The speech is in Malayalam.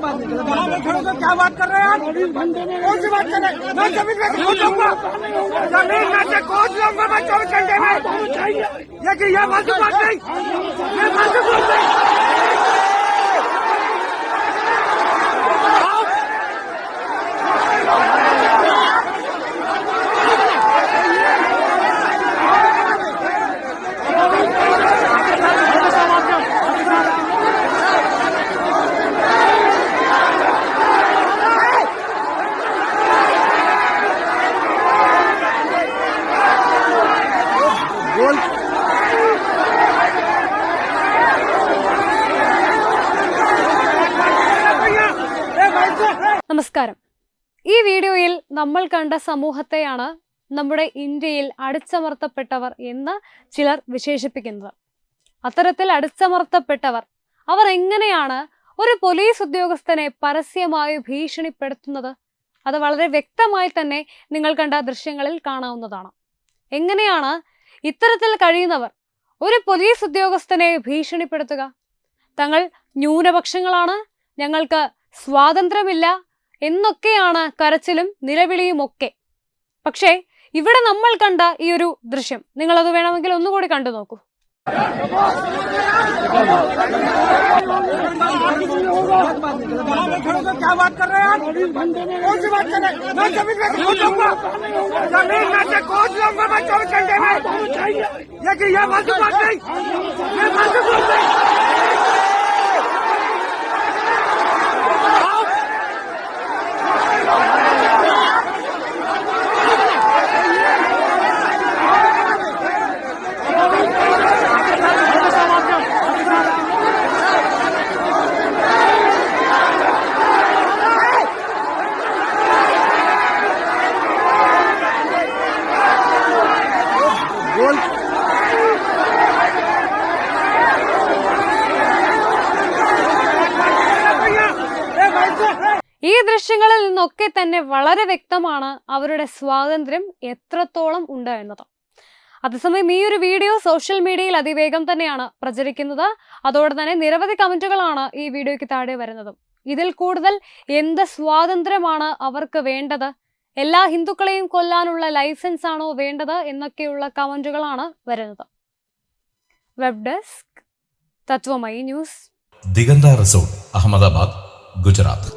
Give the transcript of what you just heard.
क्या बात कर रहे हैं आप कौन सी बात कर रहे हैं मैं ज़मीन में खोज लूँगा ज़मीन में से खोज लूँगा मैं चौबीस घंटे में। ये कि ये फालतू बात നമസ്കാരം. ഈ വീഡിയോയിൽ നമ്മൾ കണ്ട സമൂഹത്തെയാണ് നമ്മുടെ ഇന്ത്യയിൽ അടിച്ചമർത്തപ്പെട്ടവർ എന്ന് ചിലർ വിശേഷിപ്പിക്കുന്നത്. അത്തരത്തിൽ അടിച്ചമർത്തപ്പെട്ടവർ അവർ എങ്ങനെയാണ് ഒരു പോലീസ് ഉദ്യോഗസ്ഥനെ പരസ്യമായി ഭീഷണിപ്പെടുത്തുന്നത്? അത് വളരെ വ്യക്തമായി തന്നെ നിങ്ങൾ കണ്ട ദൃശ്യങ്ങളിൽ കാണാവുന്നതാണ്. എങ്ങനെയാണ് ഇത്തരത്തിൽ കഴിയുന്നവർ ഒരു പോലീസ് ഉദ്യോഗസ്ഥനെ ഭീഷണിപ്പെടുത്തുക. തങ്ങൾ ന്യൂനപക്ഷങ്ങളാണ് ഞങ്ങൾക്ക് സ്വാതന്ത്ര്യമില്ല എന്നൊക്കെയാണ് കരച്ചിലും നിലവിളിയുമൊക്കെ. പക്ഷേ ഇവിടെ നമ്മൾ കണ്ട ഈ ഒരു ദൃശ്യം നിങ്ങളത് വേണമെങ്കിൽ ഒന്നുകൂടി കണ്ടു നോക്കൂ क्या बात कर रहे हैं? आप कौन सी बात कर रहे हैं ज़मीन में से खोद लूँगा चौबीस घंटे में ये कि ये फालतू नहीं ये फालतू नहीं ഈ ദൃശ്യങ്ങളിൽ നിന്നൊക്കെ തന്നെ വളരെ വ്യക്തമാണ് അവരുടെ സ്വാതന്ത്ര്യം എത്രത്തോളം ഉണ്ട് എന്നത്. അതേസമയം ഈ ഒരു വീഡിയോ സോഷ്യൽ മീഡിയയിൽ അതിവേഗം തന്നെയാണ് പ്രചരിക്കുന്നത്. അതോടെ തന്നെ നിരവധി കമന്റുകളാണ് ഈ വീഡിയോയ്ക്ക് താഴെ വരുന്നത്. ഇതിൽ കൂടുതൽ എന്ത് സ്വാതന്ത്ര്യമാണ് അവർക്ക് വേണ്ടത്? എല്ലാ ഹിന്ദുക്കളെയും കൊല്ലാനുള്ള ലൈസൻസ് ആണോ വേണ്ടത് എന്നൊക്കെയുള്ള കമന്റുകളാണ് വരുന്നത്. Web desk Tatwamayi news. Diganta resort Ahmedabad Gujarat.